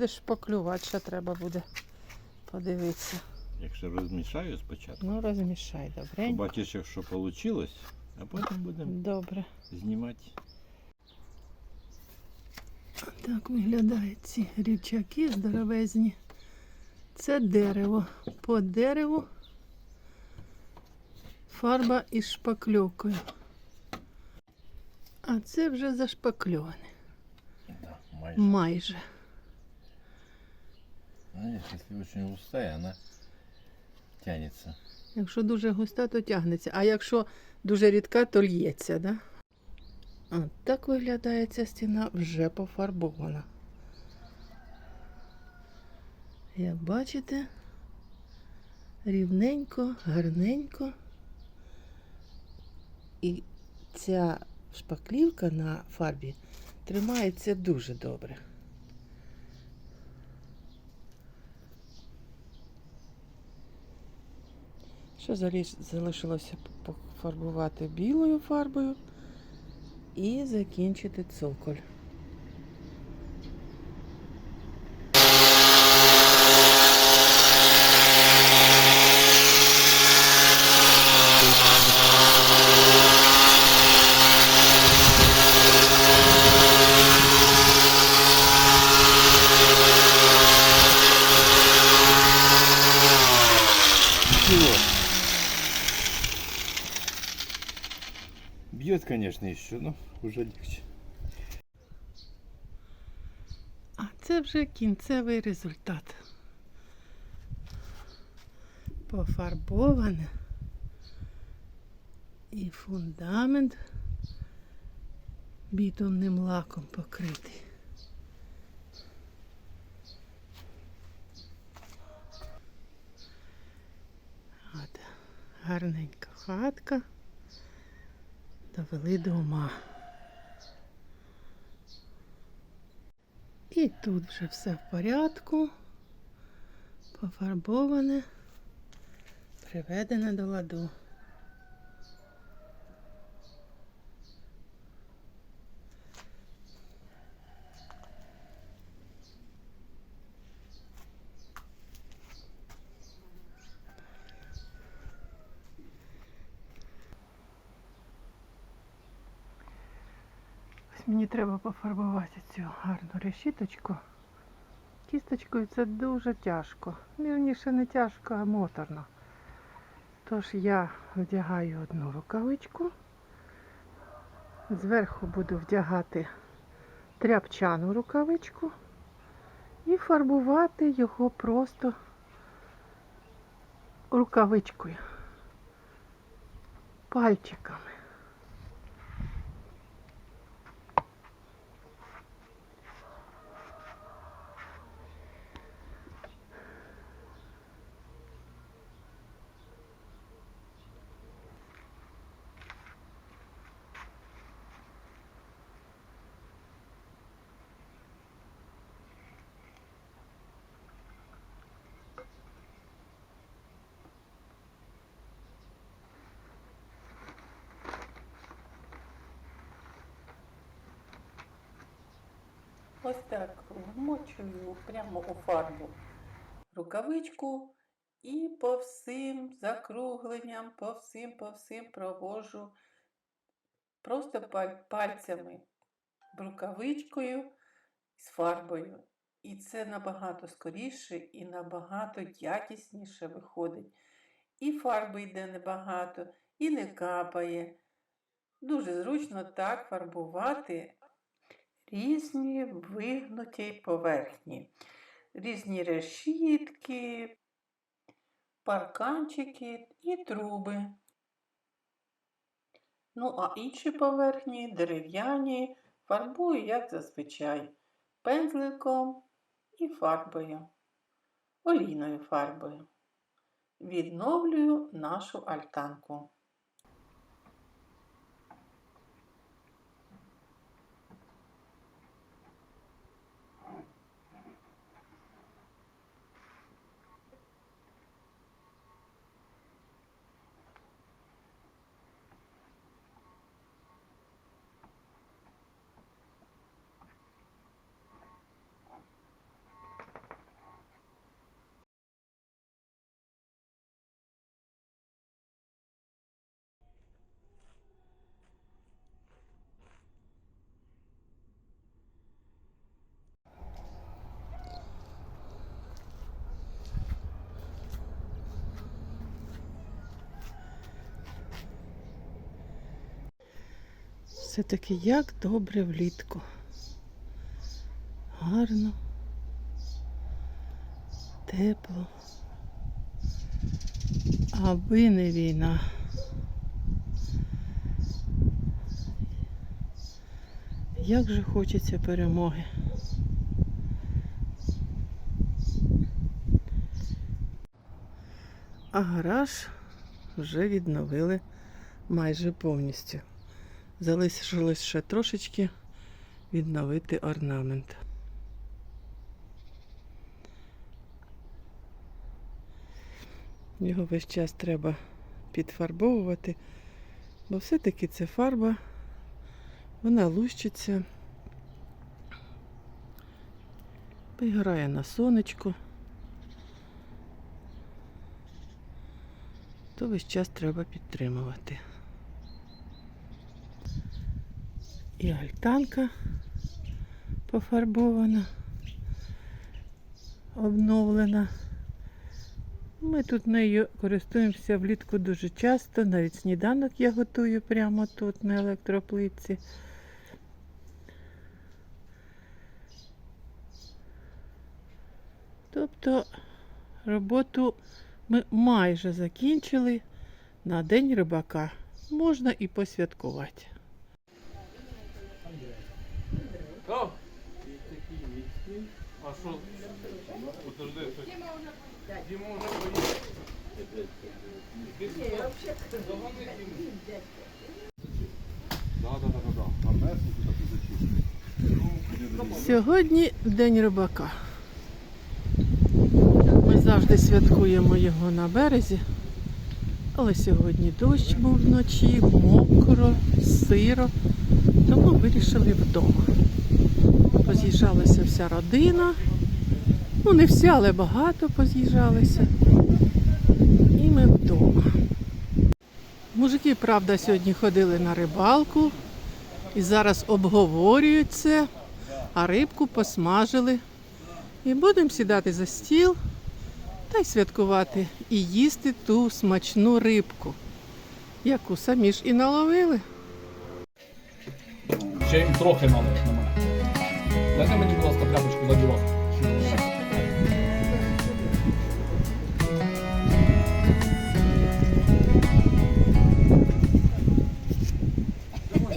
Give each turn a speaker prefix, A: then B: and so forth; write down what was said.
A: буде шпаклювати, ще треба буде подивитися.
B: Якщо розмішаю спочатку,
A: Ну, розмішай добре.
B: побачиш, якщо вийшло, а потім будемо
A: Добре.
B: знімати.
A: Так виглядають ці рівчаки здоровезні. Це дерево. По дереву фарба із шпакльовкою. А це вже зашпакльоване.
B: Да, майже.
A: Майже.
B: Знаешь, если очень густая, она тянется.
A: Якщо дуже густа, то тягнеться. А якщо дуже рідка, то л'ється, да? От так виглядає ця стіна вже пофарбована. Як бачите, рівненько, гарненько. І ця шпаклівка на фарбі тримається дуже добре. Ще залишилося пофарбувати білою фарбою і закінчити цоколь.
B: Бьет, конечно, еще, но уже легче.
A: А це вже кінцевий результат. Пофарбоване. І фундамент бітумним лаком покритий. Гарненька хатка. Довели до ума. І тут вже все в порядку, пофарбоване, приведене до ладу. Мені треба пофарбувати цю гарну решіточку. Кісточкою це дуже тяжко. Вірніше не тяжко, а моторно. Тож я вдягаю одну рукавичку. Зверху буду вдягати тряпчану рукавичку і фарбувати його просто рукавичкою, пальчиками. Ось так вмочую прямо у фарбу рукавичку і по всім закругленням, по всім, по всім провожу просто пальцями рукавичкою з фарбою. І це набагато скоріше і набагато якісніше виходить. І фарби йде небагато, і не капає. Дуже зручно так фарбувати різні вигнуті поверхні, різні решітки, парканчики і труби. Ну, а інші поверхні, дерев'яні, фарбую, як зазвичай, пензликом і фарбою, олійною фарбою. Відновлюю нашу альтанку. Все-таки як добре влітку. Гарно. Тепло. Аби не війна. Як же хочеться перемоги. А гараж вже відновили майже повністю. Залишилось ще трошечки відновити орнамент. Його весь час треба підфарбовувати, бо все-таки це фарба, вона лущиться, виграє на сонечку. То весь час треба підтримувати. І альтанка пофарбована, обновлена. Ми тут нею користуємося влітку дуже часто, навіть сніданок я готую прямо тут на електроплитці. Тобто роботу ми майже закінчили на День рибака. Можна і посвяткувати.
C: А що? Подожди? Діма вже поїхав.
A: Сьогодні День рибака. Ми завжди святкуємо його на березі, але сьогодні дощ був вночі, мокро, сиро, тому вирішили вдома. Поз'їжджалася вся родина. Ну, не вся, але багато поз'їжджалися. І ми вдома. Мужики, правда, сьогодні ходили на рибалку і зараз обговорюють це, а рибку посмажили. І будемо сідати за стіл та й святкувати і їсти ту смачну рибку, яку самі ж і наловили.
C: Ще їм трохи надо на мене. Дайте мені, будь ласка, тряпочку за діло.